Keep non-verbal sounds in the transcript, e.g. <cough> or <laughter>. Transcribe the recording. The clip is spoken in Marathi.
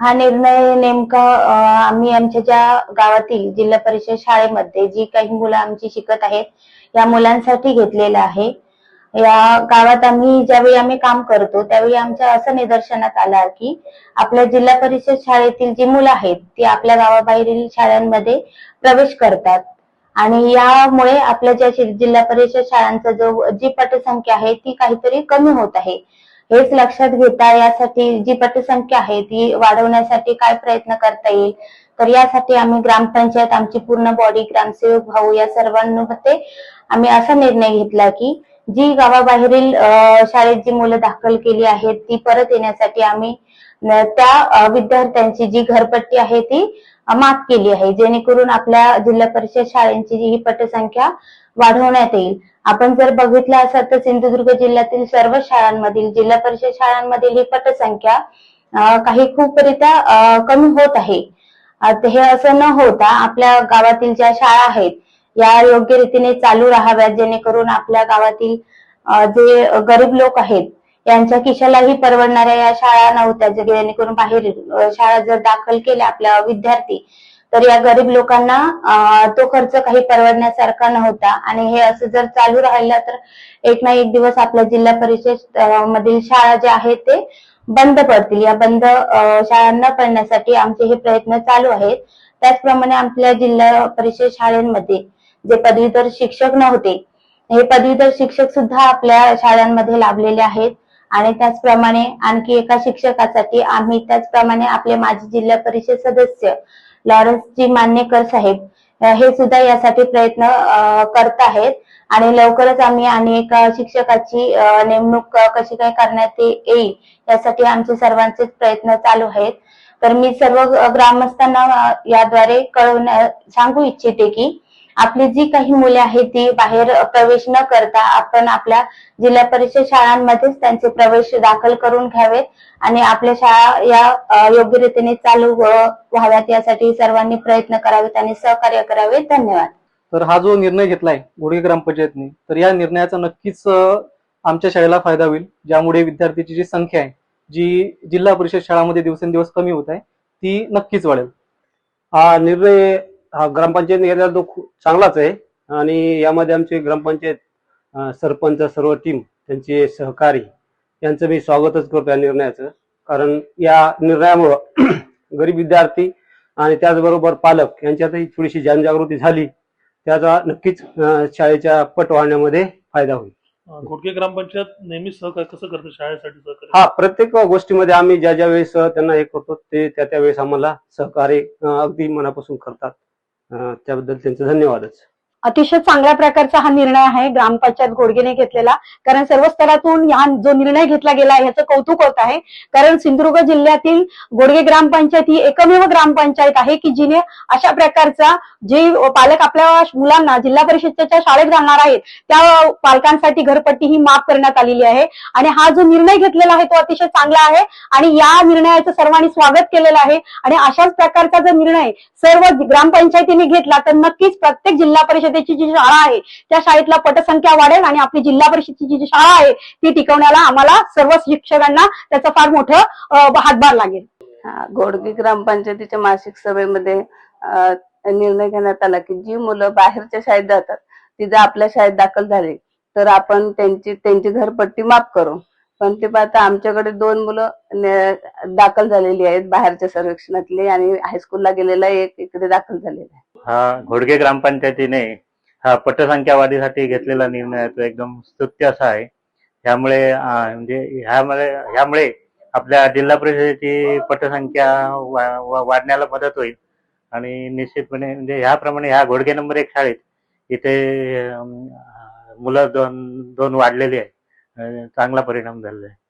हा निर्णय नेमका आम्ही आमच्या ज्या गावातील जिल्हा परिषद शाळेमध्ये जी काही मुलं आमची शिकत आहेत या मुलांसाठी घेतलेला आहे. या गावात आम्ही ज्यावेळी आम्ही काम करतो त्यावेळी आमच्या असं निदर्शनात आलं की आपल्या जिल्हा परिषद शाळेतील जी मुलं आहेत ती आपल्या गावाबाहेरील शाळांमध्ये प्रवेश करतात. आणि यामुळे आपल्या ज्या जिल्हा परिषद शाळांचा जो जी पटसंख्या आहे ती काहीतरी कमी होत आहे. हेच लक्षात घेता यासाठी जी पटसंख्या आहे ती वाढवण्यासाठी काय प्रयत्न करता येईल? तर यासाठी आम्ही ग्रामपंचायत आमची पूर्ण बॉडी ग्रामसेवक भाऊ या सर्वांमध्ये आम्ही असा निर्णय घेतला की जी गावाबाहेरील शाळेत जी मुलं दाखल केली आहेत ती परत येण्यासाठी आम्ही त्या विद्यार्थ्यांची जी घरपट्टी आहे ती माफ केली आहे. जेणेकरून आपल्या जिल्हा परिषद शाळेंची जी ही पटसंख्या वाढवण्यात येईल. आपण जर बघितलं असाल तर सिंधुदुर्ग जिल्ह्यातील सर्व शाळांमधील जिल्हा परिषद शाळांमधील ही पटसंख्या काही खूपरित्या कमी होत आहे. हे असं न होता आपल्या गावातील ज्या शाळा आहेत या योग्य रीतीने चालू राहाव्यात जेणेकरून आपल्या गावातील जे गरीब लोक आहेत यांच्या खिशालाही परवडणाऱ्या या शाळा नव्हत्या. जेणेकरून बाहेर शाळा जर दाखल केल्या आपल्या विद्यार्थी तर या गरीब लोकांना तो खर्च काही परवडण्यासारखा नव्हता. आणि हे असं जर चालू राहिलं तर एक ना एक दिवस आपल्या जिल्हा परिषद मधील शाळा ज्या आहेत ते बंद पडतील. या बंद शाळांना शाळा न पडण्यासाठी आमचे हे प्रयत्न चालू आहेत. त्याचप्रमाणे आपल्या जिल्हा परिषद शाळेमध्ये जे पदवीधर शिक्षक नव्हते हे पदवीधर शिक्षक सुद्धा आपल्या शाळांमध्ये लाभलेले आहेत. आणि त्याचप्रमाणे आणखी एका शिक्षकासाठी आम्ही त्याचप्रमाणे आपले माजी जिल्हा परिषद सदस्य लॉरन्सजी मान्यकर साहेब हे सुद्धा यासाठी प्रयत्न करत आहेत. आणि लवकरच आम्ही आणि एका शिक्षकाची नेमणूक कशी काय करण्यात येईल यासाठी आमचे सर्वांचेच प्रयत्न चालू आहेत. तर मी सर्व ग्रामस्थांना याद्वारे कळवण्या सांगू इच्छिते की आपली जी काही मुले आहेत ती बाहेर प्रवेश न करता आपण आपल्या जिल्हा परिषद शाळांमध्येच त्यांचे प्रवेश दाखल करून घ्यावेत आणि आपल्या शाळा या योग्य रीतीने चालू व्हाव्यात यासाठी सर्वांनी प्रयत्न करावेत आणि सहकार्य करावे धन्यवाद. तर हा जो निर्णय घेतलाय घोडगे ग्रामपंचायतने तर या निर्णयाचा नक्कीच आमच्या शाळेला फायदा होईल ज्यामुळे विद्यार्थ्यांची जी संख्या आहे जी जिल्हा परिषद शाळांमध्ये दिवसेंदिवस कमी होत आहे ती नक्कीच वाढेल. हा निर्णय हा ग्रामपंचायत घेतला तो खूप चांगलाच आहे. आणि यामध्ये आमचे ग्रामपंचायत सरपंच सर्व टीम त्यांचे सहकारी यांचं मी स्वागतच करतो या निर्णयाचं. कारण या निर्णयामुळं <clears throat> गरीब विद्यार्थी आणि त्याचबरोबर पालक यांच्यातही थोडीशी जनजागृती झाली. त्याचा नक्कीच शाळेच्या पट वाढण्यामध्ये फायदा होईल. अं, घोटके ग्रामपंचायत नेहमीच सहकार्य कसं करते? शाळेसाठी सहकार्य? हा प्रत्येक गोष्टीमध्ये आम्ही ज्या ज्या वेळेस त्यांना हे करतो ते त्या त्या वेळेस आम्हाला सहकार्य अगदी मनापासून करतात. त्याबद्दल त्यांचे धन्यवादच. अतिशय चांगल्या प्रकारचा हा निर्णय आहे ग्रामपंचायत घोडगेने घेतलेला. कारण सर्व स्तरातून हा जो निर्णय घेतला गेला याचं कौतुक होत आहे. कारण सिंधुदुर्ग जिल्ह्यातील घोडगे ग्रामपंचायत ही एकमेव ग्रामपंचायत आहे की जिने अशा प्रकारचा जे पालक आपल्या मुलांना जिल्हा परिषदेच्या शाळेत घालणार आहेत त्या पालकांसाठी घरपट्टी ही माफ करण्यात आलेली आहे. आणि हा जो निर्णय घेतलेला आहे तो अतिशय चांगला आहे आणि या निर्णयाचं सर्वांनी स्वागत केलेलं आहे. आणि अशाच प्रकारचा जर निर्णय सर्व ग्रामपंचायतीने घेतला तर नक्कीच प्रत्येक जिल्हा परिषद परिषदेची जी शाळा आहे त्या शाळेतला पटसंख्या वाढेल आणि आपली जिल्हा परिषदेची जी शाळा आहे ती टिकवण्याला आम्हाला सर्व शिक्षकांना त्याचा फार मोठं हातभार लागेल. घोडगी ग्रामपंचायतीच्या मासिक सभेमध्ये निर्णय घेण्यात आला की जी मुलं बाहेरच्या शाळेत जातात ती जर आपल्या शाळेत दाखल झाली तर आपण त्यांची त्यांची घरपट्टी माफ करू. पण ते पाहता आमच्याकडे दोन मुलं दाखल झालेली आहेत बाहेरच्या सर्वेक्षणातली आणि हायस्कूलला गेलेला एक इकडे दाखल झालेला आहे. हा घोडगे ग्रामपंचायतीने हा पटसंख्यावादीसाठी घेतलेला निर्णय तो एकदम स्तुत्य असा आहे. ह्यामुळे म्हणजे ह्यामुळे ह्यामुळे आपल्या जिल्हा परिषदेची पटसंख्या वा- वा- वाढण्याला मदत होईल. आणि निश्चितपणे म्हणजे ह्याप्रमाणे ह्या घोडगे नंबर एक शाळेत इथे मुलं दोन दोन वाढलेली आहे. चांगला परिणाम झालेला आहे.